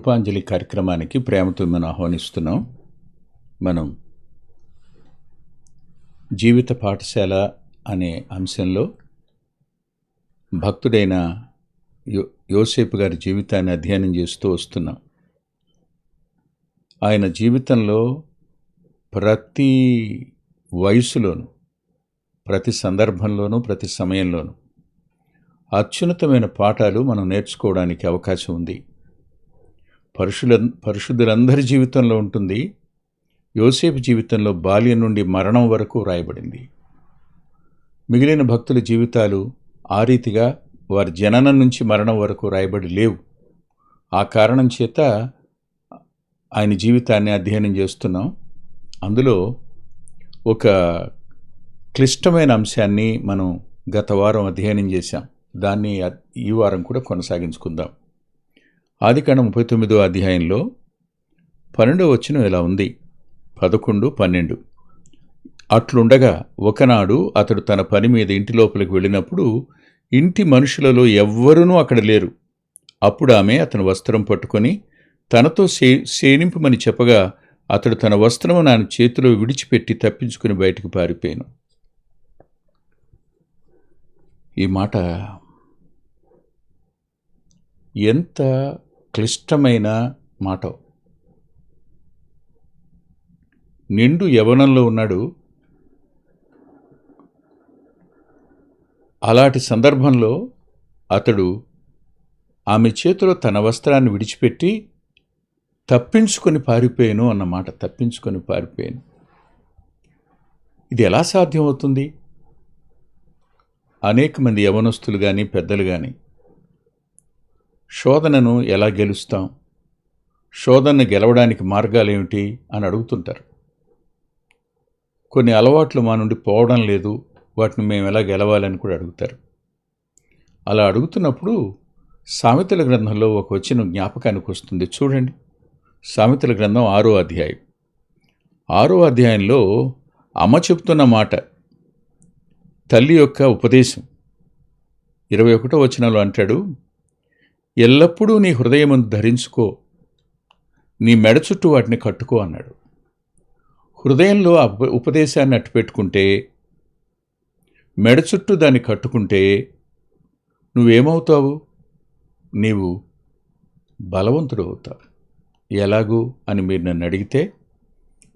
కృపాంజలి కార్యక్రమానికి ప్రేమతో మనం ఆహ్వానిస్తున్నాం. మనం జీవిత పాఠశాల అనే అంశంలో భక్తుడైన యో యోసేపు గారి జీవితాన్ని అధ్యయనం చేస్తూ వస్తున్నాం. ఆయన జీవితంలో ప్రతి వయసులోనూ ప్రతి సందర్భంలోనూ ప్రతి సమయంలోనూ అత్యున్నతమైన పాఠాలు మనం నేర్చుకోవడానికి అవకాశం ఉంది. పరుషుల పరిశుద్ధులందరి జీవితంలో ఉంటుంది. యోసేపు జీవితంలో బాల్యం నుండి మరణం వరకు రాయబడింది. మిగిలిన భక్తుల జీవితాలు ఆ రీతిగా వారి జననం నుంచి మరణం వరకు రాయబడి లేవు. ఆ కారణం చేత ఆయన జీవితాన్ని అధ్యయనం చేస్తున్నాం. అందులో ఒక క్లిష్టమైన అంశాన్ని మనం గత వారం అధ్యయనం చేశాం. దాన్ని ఈ వారం కూడా కొనసాగించుకుందాం. ఆదికాండ ముప్పై తొమ్మిదో అధ్యాయంలో పన్నెండో వచ్చిన ఇలా ఉంది. పదకొండు పన్నెండు. అట్లుండగా ఒకనాడు అతడు తన పని మీద ఇంటి లోపలికి వెళ్ళినప్పుడు ఇంటి మనుషులలో ఎవ్వరూ అక్కడ లేరు. అప్పుడు ఆమె అతని వస్త్రం పట్టుకొని తనతో సే సేనింపమని చెప్పగా అతడు తన వస్త్రము నా చేతిలో విడిచిపెట్టి తప్పించుకుని బయటకు పారిపోయాను. ఈ మాట ఎంత క్లిష్టమైన మాట. నిండు యవనంలో ఉన్నాడు. అలాంటి సందర్భంలో అతడు ఆమె చేతిలో తన వస్త్రాన్ని విడిచిపెట్టి తప్పించుకొని పారిపోయాను అన్నమాట తప్పించుకొని పారిపోయాను ఇది ఎలా సాధ్యమవుతుంది? అనేక మంది యవనస్తులు కానీ పెద్దలు కానీ శోధనను ఎలా గెలుస్తాం? శోధనను గెలవడానికి మార్గాలు ఏమిటి? అని అడుగుతుంటారు. కొన్ని అలవాట్లు మా నుండి పోవడం లేదు. వాటిని మేము ఎలా గెలవాలని కూడా అడుగుతారు. అలా అడుగుతున్నప్పుడు సామెతల గ్రంథంలో ఒక వచ్చిన జ్ఞాపకానికి వస్తుంది. చూడండి. సామెతల గ్రంథం ఆరో అధ్యాయం. ఆరో అధ్యాయంలో అమ్మ చెప్తున్న మాట తల్లి యొక్క ఉపదేశం. ఇరవై ఒకటో వచనంలో అంటాడు ఎల్లప్పుడూ నీ హృదయమును ధరించుకో నీ మెడ చుట్టూ వాటిని కట్టుకో అన్నాడు. హృదయంలో ఆ ఉప- ఉపదేశాన్ని అట్టుపెట్టుకుంటే మెడ చుట్టూ దాన్ని కట్టుకుంటే నువ్వేమవుతావు? నీవు బలవంతుడు అవుతావు. ఎలాగూ అని మీరు నన్ను అడిగితే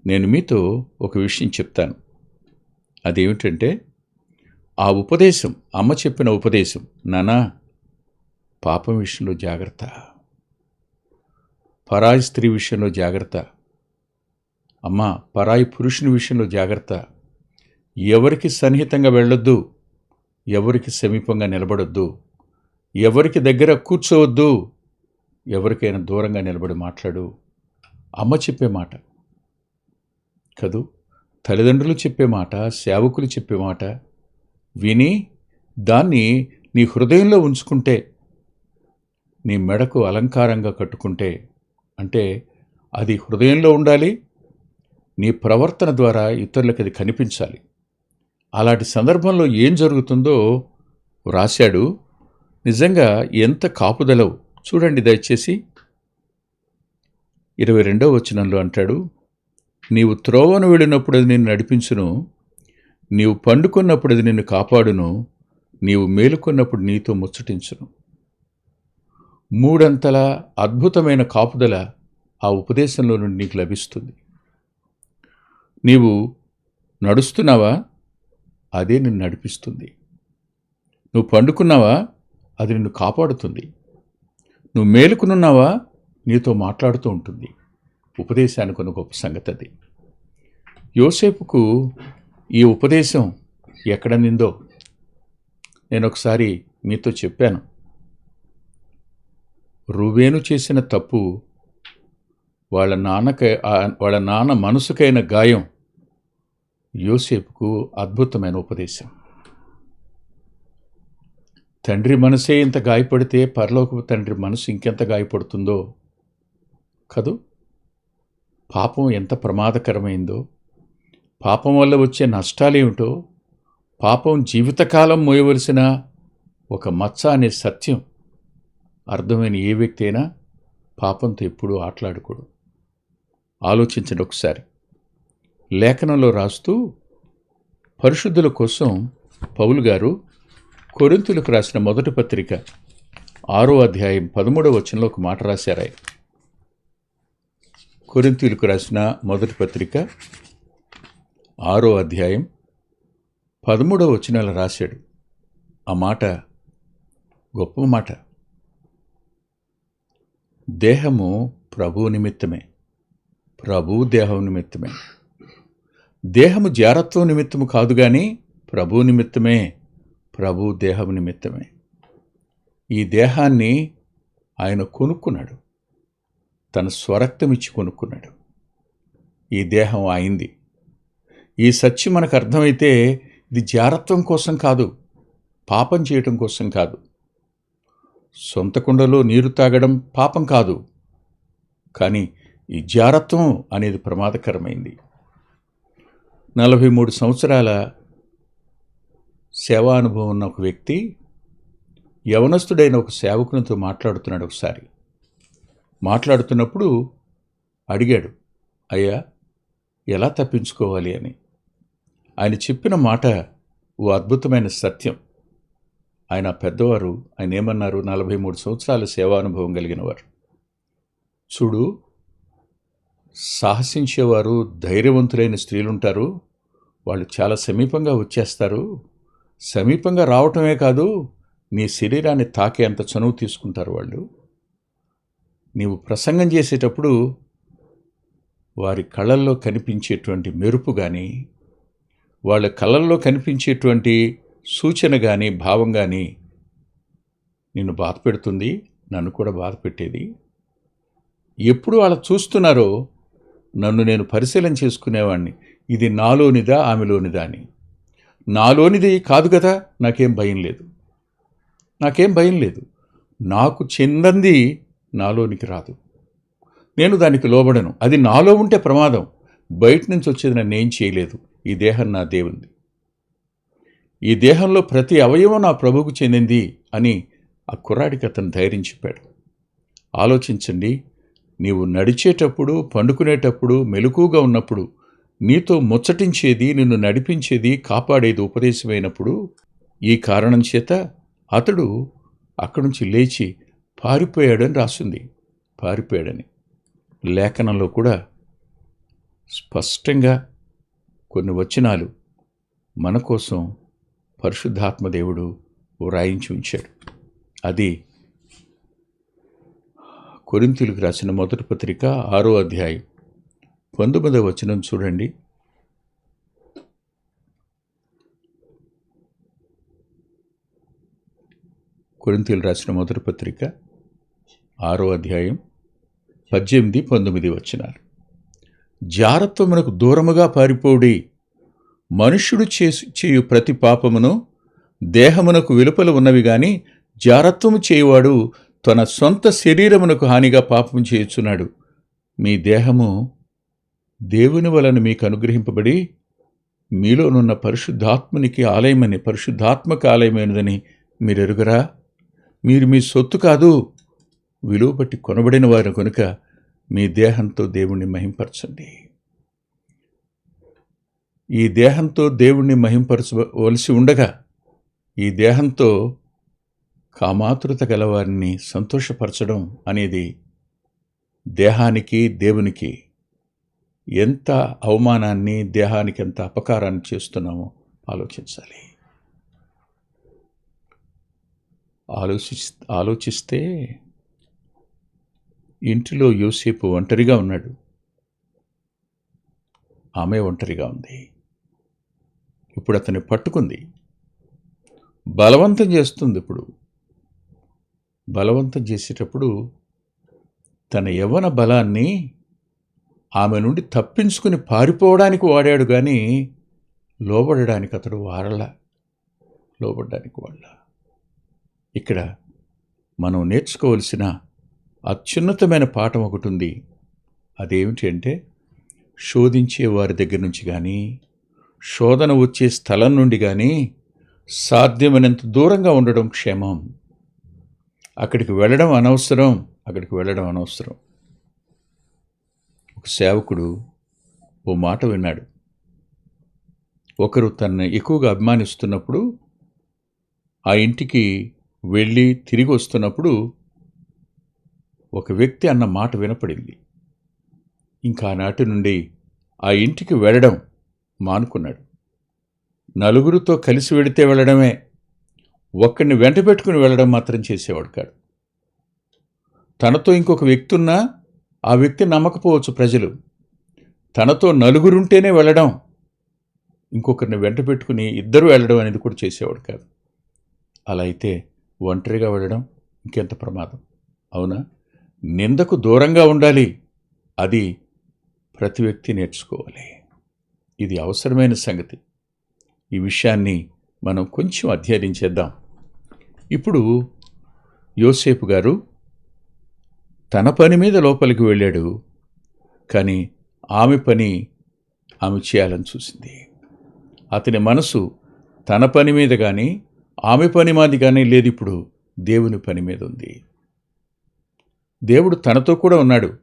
నేను మీతో ఒక విషయం చెప్తాను. అదేమిటంటే ఆ ఉపదేశం అమ్మ చెప్పిన ఉపదేశం నానా పాపం విషయంలో జాగ్రత్త. పరాయి స్త్రీ విషయంలో జాగ్రత్త. అమ్మ పరాయి పురుషుని విషయంలో జాగ్రత్త. ఎవరికి సన్నిహితంగా వెళ్ళొద్దు ఎవరికి సమీపంగా నిలబడొద్దు ఎవరికి దగ్గర కూర్చోవద్దు ఎవరికైనా దూరంగా నిలబడి మాట్లాడు. అమ్మ చెప్పే మాట కదూ? తల్లిదండ్రులు చెప్పే మాట సేవకులు చెప్పే మాట విని దాన్ని నీ హృదయంలో ఉంచుకుంటే నీ మెడకు అలంకారంగా కట్టుకుంటే అంటే అది హృదయంలో ఉండాలి నీ ప్రవర్తన ద్వారా ఇతరులకు అది కనిపించాలి. అలాంటి సందర్భంలో ఏం జరుగుతుందో వ్రాశాడు. నిజంగా ఎంత కాపుదలవు. చూడండి దయచేసి. ఇరవై రెండవ వచనంలో అంటాడు నీవు త్రోవను వెళ్ళినప్పుడు అది నిన్ను నడిపించును నీవు పండుకున్నప్పుడు అది నిన్ను కాపాడును నీవు మేలుకున్నప్పుడు నీతో ముచ్చటించును. మూడంతల అద్భుతమైన కాపుదల ఆ ఉపదేశంలో నుండి నీకు లభిస్తుంది. నీవు నడుస్తున్నావా? అదే నిన్ను నడిపిస్తుంది. నువ్వు పండుకున్నావా? అది నిన్ను కాపాడుతుంది. నువ్వు మేలుకునున్నావా? నీతో మాట్లాడుతూ ఉంటుంది. ఉపదేశానికి ఉన్న గొప్ప సంగతి అది. యోసేపుకు ఈ ఉపదేశం ఎక్కడ నిందో నేను ఒకసారి మీతో చెప్పాను. రువేను చేసిన తప్పు వాళ్ళ నాన్నక వాళ్ళ నాన్న మనసుకైన గాయం యోసేపుకు అద్భుతమైన ఉపదేశం. తండ్రి మనసే ఇంత గాయపడితే పరలోకపు తండ్రి మనసు ఇంకెంత గాయపడుతుందో కదూ? పాపం ఎంత ప్రమాదకరమైందో? పాపం వల్ల వచ్చే నష్టాలేమిటో? పాపం జీవితకాలం మోయవలసిన ఒక మచ్చ అనే సత్యం అర్థమైన ఏ వ్యక్తి అయినా పాపంతో ఎప్పుడూ ఆటలాడుకోడు ఆలోచించండి ఒకసారి. లేఖనంలో రాస్తూ పరిశుద్ధుల కోసం పౌలు గారు కొరింతులకు రాసిన మొదటి పత్రిక ఆరో అధ్యాయం పదమూడవ వచనంలో ఒక మాట రాశారు కొరింతీలకు రాసిన మొదటి పత్రిక ఆరో అధ్యాయం పదమూడవ వచనాలు రాశాడు. ఆ మాట గొప్ప మాట. దేహము ప్రభు నిమిత్తమే. ప్రభు దేహం నిమిత్తమే. దేహము జారత్వం నిమిత్తము కాదు కానీ ప్రభు నిమిత్తమే. ప్రభు దేహం నిమిత్తమే. ఈ దేహాన్ని ఆయన కొనుక్కున్నాడు. తన స్వరక్తం ఇచ్చి కొనుక్కున్నాడు. ఈ దేహం అయింది. ఈ సత్యం మనకు అర్థమైతే ఇది జారత్వం కోసం కాదు పాపం చేయటం కోసం కాదు. సొంత కుండలో నీరు తాగడం పాపం కాదు. కానీ ఈ జారత్వం అనేది ప్రమాదకరమైంది. నలభై మూడు సంవత్సరాల సేవా అనుభవం ఉన్న ఒక వ్యక్తి యవనస్తుడైన ఒక సేవకునితో మాట్లాడుతున్నాడు ఒకసారి. మాట్లాడుతున్నప్పుడు అడిగాడు అయ్యా ఎలా తప్పించుకోవాలి? అని. ఆయన చెప్పిన మాట ఓ అద్భుతమైన సత్యం. ఆయన పెద్దవారు ఆయన ఏమన్నారు? నలభై మూడు సంవత్సరాల సేవానుభవం కలిగినవారు. చూడు సాహసించేవారు ధైర్యవంతులైన స్త్రీలుంటారు. వాళ్ళు చాలా సమీపంగా వచ్చేస్తారు. సమీపంగా రావటమే కాదు నీ శరీరాన్ని తాకేంత చనువు తీసుకుంటారు వాళ్ళు. నీవు ప్రసంగం చేసేటప్పుడు వారి కళ్ళల్లో కనిపించేటువంటి మెరుపు కానీ వాళ్ళ కళ్ళల్లో కనిపించేటువంటి సూచన కానీ భావం కానీ నిన్ను బాధ పెడుతుంది నన్ను కూడా బాధ పెట్టేది. ఎప్పుడు వాళ్ళ చూస్తున్నారో నన్ను నేను పరిశీలన చేసుకునేవాడిని ఇది నాలోనిదా ఆమెలోనిదా అని. నాలోనిది కాదు కదా నాకేం భయం లేదు. నాకేం భయం లేదు. నాకు చెందంది నాలోనికి రాదు. నేను దానికి లోబడను. అది నాలో ఉంటే ప్రమాదం. బయట నుంచి వచ్చేది నన్ను ఏం చేయలేదు. ఈ దేహం నా దేవుంది ఈ దేహంలో ప్రతి అవయవం నా ప్రభువుకు చెందింది అని ఆ కుర్రాడికి అతను ధైర్యం చెప్పాడు. ఆలోచించండి నీవు నడిచేటప్పుడు పండుకునేటప్పుడు మెలకుగా ఉన్నప్పుడు నీతో ముచ్చటించేది నిన్ను నడిపించేది కాపాడేది ఉపదేశమైనప్పుడు ఈ కారణం చేత అతడు అక్కడి నుంచి లేచి పారిపోయాడని రాసింది. పారిపోయాడని. లేఖనంలో కూడా స్పష్టంగా కొన్ని వచనాలు మన కోసం పరిశుద్ధాత్మదేవుడు వ్రాయించి ఉంచాడు. అది కొరింతీలకు రాసిన మొదటి పత్రిక ఆరో అధ్యాయం పంతొమ్మిదవ వచనం చూడండి. కొరింతీలు రాసిన మొదటి పత్రిక ఆరో అధ్యాయం పద్దెనిమిది పంతొమ్మిది వచనాలు. జారత్వమునకు దూరముగా పారిపోడి మనుష్యుడు చేసి చేయు ప్రతి పాపమును దేహమునకు వెలుపల ఉన్నవి గాని జారత్వము చేయువాడు తన సొంత శరీరమునకు హానిగా పాపం చేయుచున్నాడు. మీ దేహము దేవుని వలన మీకు అనుగ్రహింపబడి మీలోనున్న పరిశుద్ధాత్మనికి ఆలయమని పరిశుద్ధాత్మక ఆలయమైనదని మీరెరుగరా? మీరు మీ సొత్తు కాదు విలువ బట్టి కొనబడిన వారు కనుక మీ దేహంతో దేవుణ్ణి మహింపరచండి. ఈ దేహంతో దేవుణ్ణి మహింపరచవలసి ఉండగా ఈ దేహంతో కామాతృత గలవారిని సంతోషపరచడం అనేది దేహానికి దేవునికి ఎంత అవమానాన్ని దేహానికి ఎంత అపకారాన్ని చేస్తున్నామో ఆలోచించాలి. ఆలోచి ఆలోచిస్తే ఇంటిలో యోసేపు ఒంటరిగా ఉన్నాడు. ఆమె ఒంటరిగా ఉంది. ఇప్పుడు అతన్ని పట్టుకుంది. బలవంతం చేస్తుంది ఇప్పుడు. బలవంతం చేసేటప్పుడు తన యవ్వన బలాన్ని ఆమె నుండి తప్పించుకుని పారిపోవడానికి వాడాడు కానీ లోబడడానికి అతడు వారల. లోబడడానికి వాళ్ళ ఇక్కడ మనం నేర్చుకోవలసిన అత్యున్నతమైన పాఠం ఒకటి ఉంది అదేమిటి అంటే శోధించే వారి దగ్గర నుంచి కానీ శోధన వచ్చే స్థలం నుండి కానీ సాధ్యమైనంత దూరంగా ఉండడం క్షేమం. అక్కడికి వెళ్ళడం అనవసరం అక్కడికి వెళ్ళడం అనవసరం. ఒక సేవకుడు ఓ మాట విన్నాడు. ఒకరు తనని ఎక్కువగా అభిమానిస్తున్నప్పుడు ఆ ఇంటికి వెళ్ళి తిరిగి వస్తున్నప్పుడు ఒక వ్యక్తి అన్న మాట వినపడింది. ఇంకా నాటి నుండి ఆ ఇంటికి వెళ్ళడం మానుకున్నాడు. నలుగురితో కలిసి వెడితే వెళ్ళడమే ఒక్కడిని వెంట పెట్టుకుని వెళ్ళడం మాత్రం చేసేవాడు కాడు. తనతో ఇంకొక వ్యక్తి ఉన్నా ఆ వ్యక్తి నమ్మకపోవచ్చు ప్రజలు. తనతో నలుగురుంటేనే వెళ్ళడం ఇంకొకరిని వెంట పెట్టుకుని ఇద్దరు వెళ్ళడం అనేది కూడా చేసేవాడు కాదు. అలా అయితే ఒంటరిగా వెళ్ళడం ఇంకెంత ప్రమాదం? అవునా? నిందకు దూరంగా ఉండాలి. అది ప్రతి వ్యక్తి నేర్చుకోవాలి. ఇది అవసరమైన సంగతి. ఈ విషయాన్ని మనం కొంచెం అధ్యయనం చేద్దాం. ఇప్పుడు యోసేపు గారు తన పని మీద లోపలికి వెళ్ళాడు. కానీ ఆమె పని ఆమె చేయాలని చూసింది. అతని మనసు తన పని మీద కానీ ఆమె పని మాది కానీ లేదు ఇప్పుడు. దేవుని పని మీద ఉంది. దేవుడు తనతో కూడా ఉన్నాడు.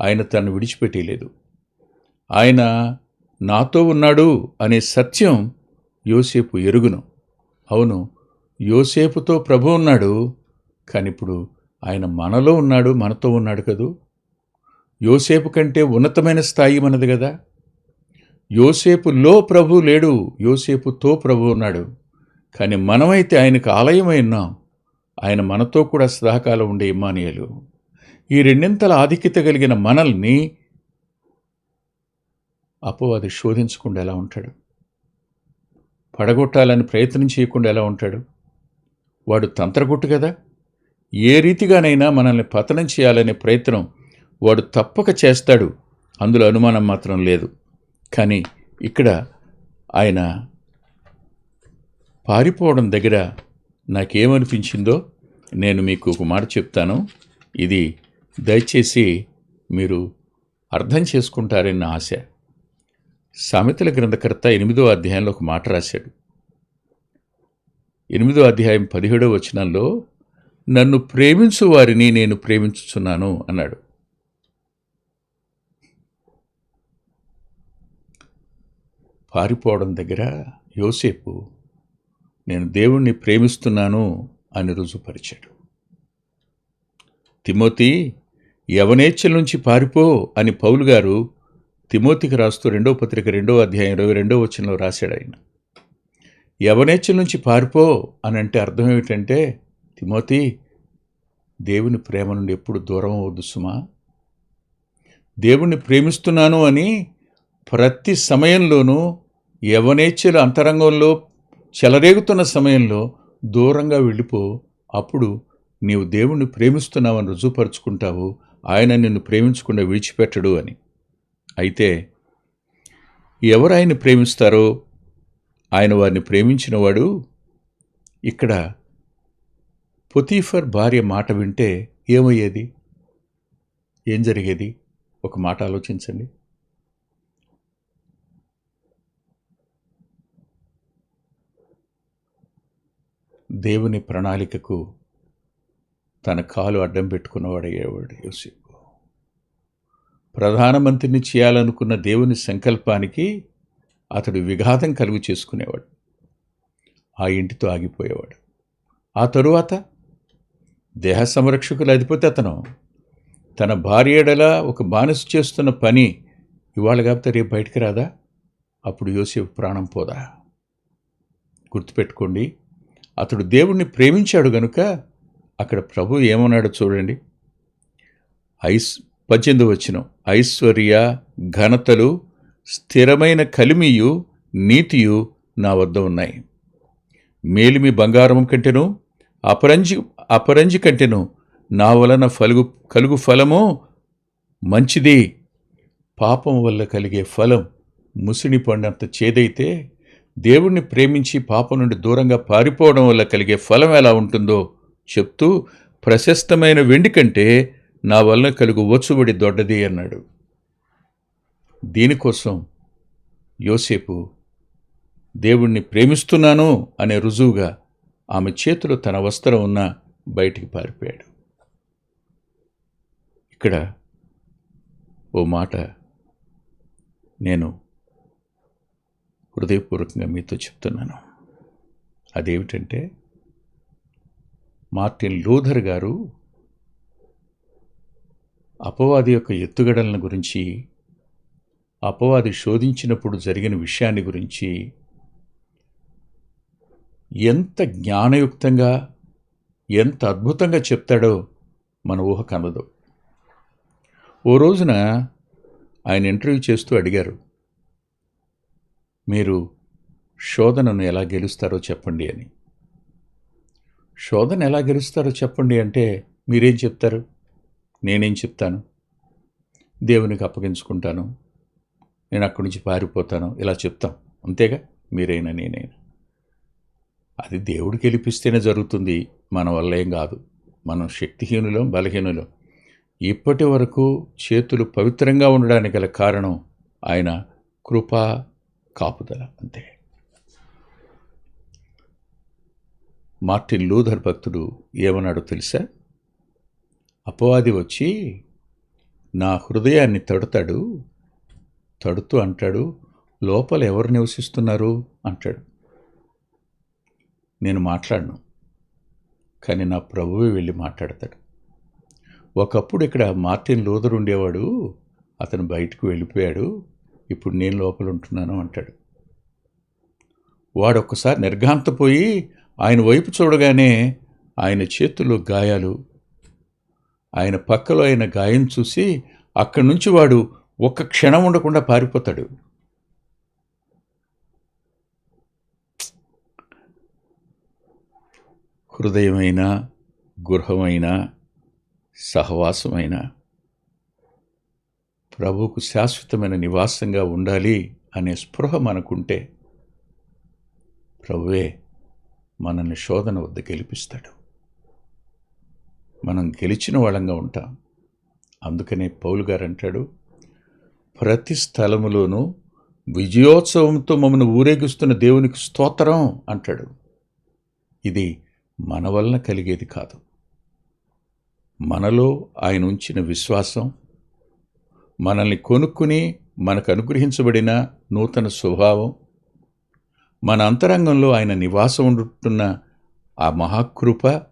ఆయన తను విడిచిపెట్టేయలేదు ఆయన నాతో ఉన్నాడు అనే సత్యం యోసేపు ఎరుగును. అవును యోసేపుతో ప్రభు ఉన్నాడు కానీ ఇప్పుడు ఆయన మనలో ఉన్నాడు మనతో ఉన్నాడు కదూ? యోసేపు కంటే ఉన్నతమైన స్థాయి మనది కదా యోసేపులో ప్రభు లేడు యోసేపుతో ప్రభు ఉన్నాడు. కానీ మనమైతే ఆయనకు ఆలయమై ఉన్నాం. ఆయన మనతో కూడా సదాకాలం ఉండే ఇమానియలు ఈ రెండింతల ఆధిక్యత కలిగిన మనల్ని అపవాది శోధించకుండా ఎలా ఉంటాడు? పడగొట్టాలని ప్రయత్నం చేయకుండా ఎలా ఉంటాడు? వాడు తంత్రగుట్టు కదా? ఏ రీతిగానైనా మనల్ని పతనం చేయాలనే ప్రయత్నం వాడు తప్పక చేస్తాడు. అందులో అనుమానం మాత్రం లేదు. కానీ ఇక్కడ ఆయన పారిపోవడం దగ్గర నాకేమనిపించిందో నేను మీకు ఒక మాట చెప్తాను. ఇది దయచేసి మీరు అర్థం చేసుకుంటారని ఆశ. సామెతల గ్రంథకర్త ఎనిమిదో అధ్యాయంలో ఒక మాట రాశాడు. ఎనిమిదో అధ్యాయం పదిహేడో వచనంలో నన్ను ప్రేమించు వారిని నేను ప్రేమించుచున్నాను అన్నాడు. పారిపోవడం దగ్గర యోసేపు నేను దేవుణ్ణి ప్రేమిస్తున్నాను అని రుజుపరిచాడు తిమోతి యవనేచ్ఛల నుంచి పారిపో అని పౌలు గారు తిమోతికి రాస్తూ రెండో పత్రిక రెండో అధ్యాయం ఇరవై రెండో వచనంలో రాశాడు ఆయన. యవనేచ్ఛల నుంచి పారిపో అని అంటే అర్థం ఏమిటంటే తిమోతి దేవుని ప్రేమ నుండి ఎప్పుడు దూరం అవ్వద్దు సుమా. దేవుణ్ణి ప్రేమిస్తున్నాను అని ప్రతి సమయంలోనూ యవనేచ్ఛల అంతరంగంలో చెలరేగుతున్న సమయంలో దూరంగా వెళ్ళిపో అప్పుడు నీవు దేవుణ్ణి ప్రేమిస్తున్నావని రుజువుపరుచుకుంటావు ఆయన నిన్ను ప్రేమించకుండా విడిచిపెట్టడు అని. అయితే ఎవరు ఆయన్ని ప్రేమిస్తారో ఆయన వారిని ప్రేమించినవాడు ఇక్కడ పొతీఫర్ భార్య మాట వింటే ఏమయ్యేది? ఏం జరిగేది? ఒక మాట ఆలోచించండి. దేవుని ప్రణాళికకు తన కాలు అడ్డం పెట్టుకున్నవాడయ్యేవాడు యోసేపు. ప్రధానమంత్రిని చేయాలనుకున్న దేవుని సంకల్పానికి అతడు విఘాతం కలుగు చేసుకునేవాడు. ఆ ఇంటితో ఆగిపోయేవాడు. ఆ తరువాత దేహ సంరక్షకుల అధిపతి అతను తన భార్యడలా ఒక బానిస చేస్తున్న పని ఇవాళ కాకపోతే రేపు బయటికి రాదా? అప్పుడు యోసేపు ప్రాణం పోదా? గుర్తుపెట్టుకోండి అతడు దేవుణ్ణి ప్రేమించాడు గనుక అక్కడ ప్రభు ఏమన్నాడో చూడండి. ఐస్ పద్దెనిమిది వచ్చిన ఐశ్వర్య ఘనతలు స్థిరమైన కలిమియు నీతియు నా వద్ద ఉన్నాయి. మేలిమి బంగారం కంటెను అపరంజి అపరంజి కంటెను నా వలన ఫలుగు కలుగు ఫలము మంచిది. పాపం వల్ల కలిగే ఫలం ముసిడి పండంత చేదైతే దేవుణ్ణి ప్రేమించి పాపం నుండి దూరంగా పారిపోవడం వల్ల కలిగే ఫలం ఎలా ఉంటుందో చెప్తూ ప్రశస్తమైన వెండి కంటే నా వలన కలుగు ఒచ్చుబడి దొడ్డది అన్నాడు. దీనికోసం యోసేపు దేవుణ్ణి ప్రేమిస్తున్నాను అనే రుజువుగా ఆమె చేతిలో తన వస్త్రం ఉన్న బయటికి పారిపోయాడు. ఇక్కడ ఓ మాట నేను హృదయపూర్వకంగా మీతో చెప్తున్నాను. అదేమిటంటే మార్టిన్ లూథర్ గారు అపవాది యొక్క ఎత్తుగడలను గురించి అపవాది శోధించినప్పుడు జరిగిన విషయాన్ని గురించి ఎంత జ్ఞానయుక్తంగా ఎంత అద్భుతంగా చెప్తాడో మన ఊహ కనదు. ఓ రోజున ఆయన ఇంటర్వ్యూ చేస్తూ అడిగారు మీరు శోధనను ఎలా గెలుస్తారో చెప్పండి అని. శోధన ఎలా గెలుస్తారో చెప్పండి అంటే మీరేం చెప్తారు? నేనేం చెప్తాను? దేవునికి అప్పగించుకుంటాను. నేను అక్కడి నుంచి పారిపోతాను. ఇలా చెప్తాం. అంతేగా? మీరైనా నేనైనా. అది దేవుడు గెలిపిస్తేనే జరుగుతుంది. మన వల్ల ఏం కాదు. మనం శక్తిహీనులం బలహీనులం. ఇప్పటి వరకు చేతులు పవిత్రంగా ఉండడానికి గల కారణం ఆయన కృపా కాపుదల. అంతే. మార్టిన్ లూథర్ భక్తుడు ఏమన్నాడో తెలుసా? అపవాది వచ్చి నా హృదయాన్ని తడుతాడు తడుతూ అంటాడు లోపల ఎవరు నివసిస్తున్నారు? అంటాడు. నేను మాట్లాడను కానీ నా ప్రభువే వెళ్ళి మాట్లాడతాడు. ఒకప్పుడు ఇక్కడ మార్టిన్ లూథర్ ఉండేవాడు అతను బయటకు వెళ్ళిపోయాడు ఇప్పుడు నేను లోపల ఉంటున్నాను అంటాడు. వాడొక్కసారి నిర్ఘాంతపోయి ఆయన వైపు చూడగానే ఆయన చేతుల్లో గాయాలు ఆయన పక్కలో అయిన గాయం చూసి అక్కడి నుంచి వాడు ఒక్క క్షణం ఉండకుండా పారిపోతాడు. హృదయమైన గృహమైన సహవాసమైన ప్రభువుకు శాశ్వతమైన నివాసంగా ఉండాలి అనే స్పృహ మనకుంటే ప్రభువే మనల్ని శోధన వద్ద గెలిపిస్తాడు. మనం గెలిచిన వాళ్ళంగా ఉంటాం. అందుకనే పౌలు గారు అంటాడు ప్రతి స్థలములోనూ విజయోత్సవంతో మమ్మల్ని ఊరేగిస్తున్న దేవునికి స్తోత్రం అంటాడు. ఇది మన వలన కలిగేది కాదు. మనలో ఆయన ఉంచిన విశ్వాసం మనల్ని కొనుక్కుని మనకు అనుగ్రహించబడిన నూతన స్వభావం మన అంతరంగంలో ఆయన నివాసం ఉంటున్న ఆ మహాకృప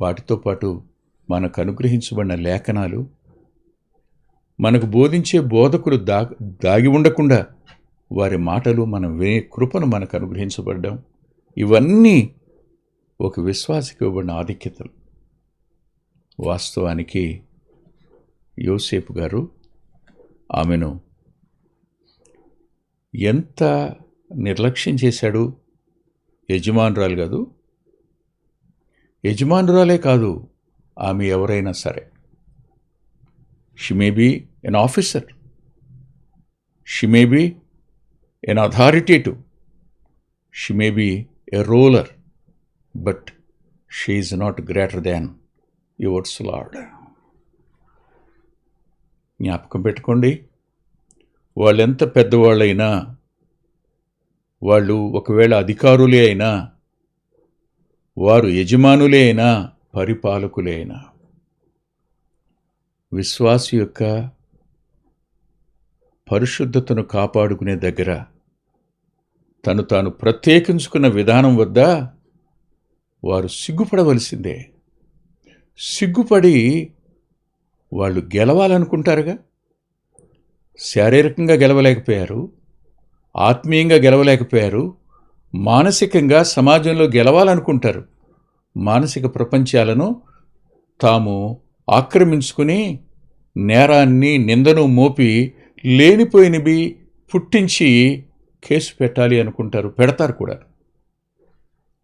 వాటితో పాటు మనకు అనుగ్రహించబడిన లేఖనాలు మనకు బోధించే బోధకులు దా దాగి ఉండకుండా వారి మాటలు మనం వే కృపను మనకు అనుగ్రహించబడ్డం ఇవన్నీ ఒక విశ్వాసకి ఇవ్వబడిన ఆధిక్యతలు. వాస్తవానికి యోసేపు గారు ఆమెను ఎంత నిర్లక్ష్యం చేశాడు యజమానురాలు కాదు యజమానురాలే కాదు ఆమె ఎవరైనా సరే. She may be an officer she may be an authoritative she may be a roller but she is not greater than yours lord జ్ఞాపకం పెట్టుకోండి. వాళ్ళెంత పెద్దవాళ్ళైనా వాళ్ళు ఒకవేళ అధికారులే అయినా వారు యజమానులేనా? పరిపాలకులేనా? విశ్వాస యొక్క పరిశుద్ధతను కాపాడుకునే దగ్గర తను తాను ప్రత్యేకించుకున్న విధానం వద్ద వారు సిగ్గుపడవలసిందే. సిగ్గుపడి వాళ్ళు గెలవాలనుకుంటారుగా? శారీరకంగా గెలవలేకపోయారు. ఆత్మీయంగా గెలవలేకపోయారు. మానసికంగా సమాజంలో గెలవాలనుకుంటారు. మానసిక ప్రపంచాలను తాము ఆక్రమించుకుని నేరాన్ని నిందను మోపి లేనిపోయినవి పుట్టించి కేసు పెట్టాలి అనుకుంటారు. పెడతారు కూడా.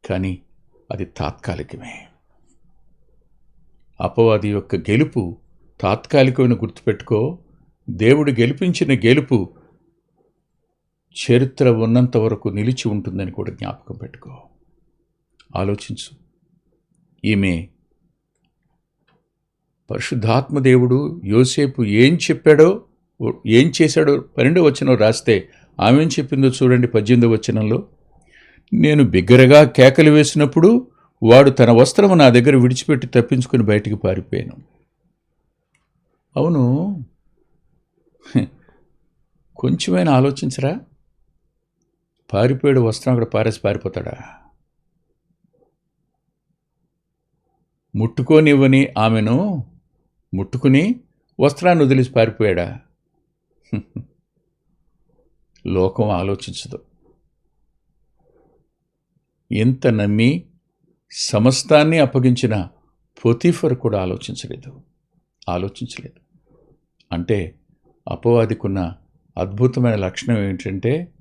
కానీ అది తాత్కాలికమే. అపవాది యొక్క గెలుపు తాత్కాలికమైన గుర్తుపెట్టుకో. దేవుడు గెలిపించిన గెలుపు చరిత్ర ఉన్నంత వరకు నిలిచి ఉంటుందని కూడా జ్ఞాపకం పెట్టుకో. ఆలోచించు. ఈమె పరిశుద్ధాత్మదేవుడు యోసేపు ఏం చెప్పాడో ఏం చేశాడో పన్నెండో వచనం రాస్తే ఆమెం చెప్పిందో చూడండి పద్దెనిమిదో వచనంలో. నేను బిగ్గరగా కేకలు వేసినప్పుడు వాడు తన వస్త్రము నా దగ్గర విడిచిపెట్టి తప్పించుకుని బయటికి పారిపోయాను. అవును. కొంచెమైనా ఆలోచించరా? పారిపోయాడు వస్త్రం అక్కడ పారేసి పారిపోతాడా? ముట్టుకోనివ్వని ఆమెను ముట్టుకుని వస్త్రాన్ని వదిలేసి పారిపోయాడా? లోకం ఆలోచించదు. ఎంత నమ్మి సమస్తాన్ని అప్పగించిన పొతిఫర్ కూడా ఆలోచించలేదు. ఆలోచించలేదు. అంటే అపవాదికున్న అద్భుతమైన లక్షణం ఏంటంటే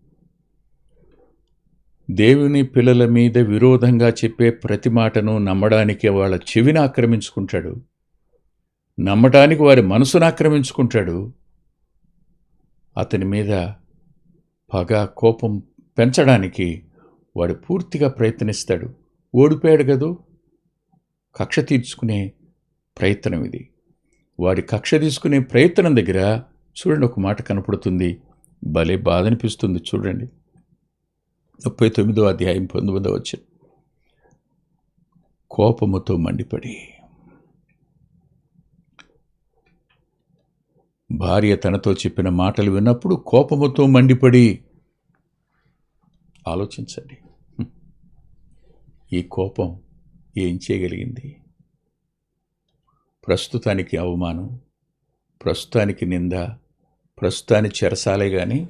దేవుని పిల్లల మీద విరోధంగా చెప్పే ప్రతి మాటను నమ్మడానికి వాళ్ళ చెవిని ఆక్రమించుకుంటాడు. నమ్మటానికి వారి మనసును ఆక్రమించుకుంటాడు. అతని మీద పగ కోపం పెంచడానికి వాడు పూర్తిగా ప్రయత్నిస్తాడు. ఓడిపోయాడు కదూ? కక్ష తీర్చుకునే ప్రయత్నం ఇది. వాడి కక్ష తీసుకునే ప్రయత్నం దగ్గర చూడండి ఒక మాట కనపడుతుంది. భలే బాధ అనిపిస్తుంది చూడండి. ముప్పై తొమ్మిదో అధ్యాయం పంతొమ్మిదో వచ్చి కోపముతో మండిపడి భార్య తనతో చెప్పిన మాటలు విన్నప్పుడు కోపముతో మండిపడి ఆలోచించండి. ఈ కోపం ఏం చేయగలిగింది? ప్రస్తుతానికి అవమానం ప్రస్తుతానికి నింద ప్రస్తుతానికి చెరసాలే కానీ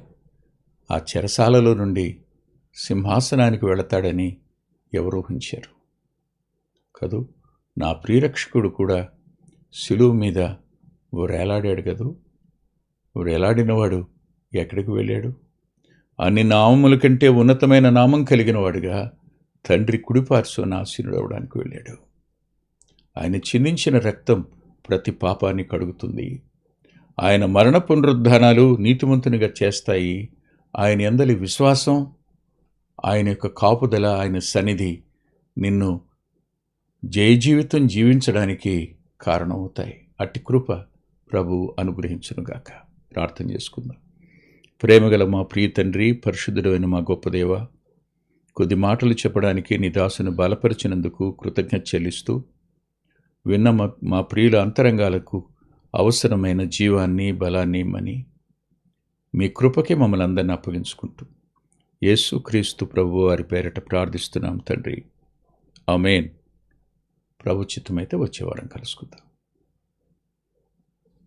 ఆ చెరసాలలో నుండి సింహాసనానికి వెళతాడని ఎవరు ఊహించారు. కదూ నా ప్రియరక్షకుడు కూడా సిలువు మీద వేలాడాడు కదూ? వేలాడినవాడు ఎక్కడికి వెళ్ళాడు? అన్ని నామముల కంటే ఉన్నతమైన నామం కలిగినవాడుగా తండ్రి కుడిపార్శ్వ నాశీనుడు అవడానికి వెళ్ళాడు. ఆయన చిందించిన రక్తం ప్రతి పాపాన్ని కడుగుతుంది. ఆయన మరణ పునరుద్ధానాలు నీతిమంతునిగా చేస్తాయి. ఆయన ఎందలి విశ్వాసం ఆయన యొక్క కాపుదల ఆయన సన్నిధి నిన్ను జయ జీవితం జీవించడానికి కారణమవుతాయి. అట్టి కృప ప్రభు అనుగ్రహించునుగాక. ప్రార్థన చేసుకుందాం. ప్రేమగల మా ప్రియ తండ్రి పరిశుద్ధుడైన మా గొప్పదేవ కొద్ది మాటలు చెప్పడానికి నీ దాసును బలపరిచినందుకు కృతజ్ఞత చెల్లిస్తూ విన్న మా మా ప్రియుల అంతరంగాలకు అవసరమైన జీవాన్ని బలాన్ని మని మీ కృపకి మమ్మల్ని అందరిని అప్పగించుకుంటూ యేసుక్రీస్తు ప్రభు వారి పేరట ప్రార్థిస్తున్నాం తండ్రి. అమేన్ ప్రభు వచ్చేవారం కలుసుకుందాం.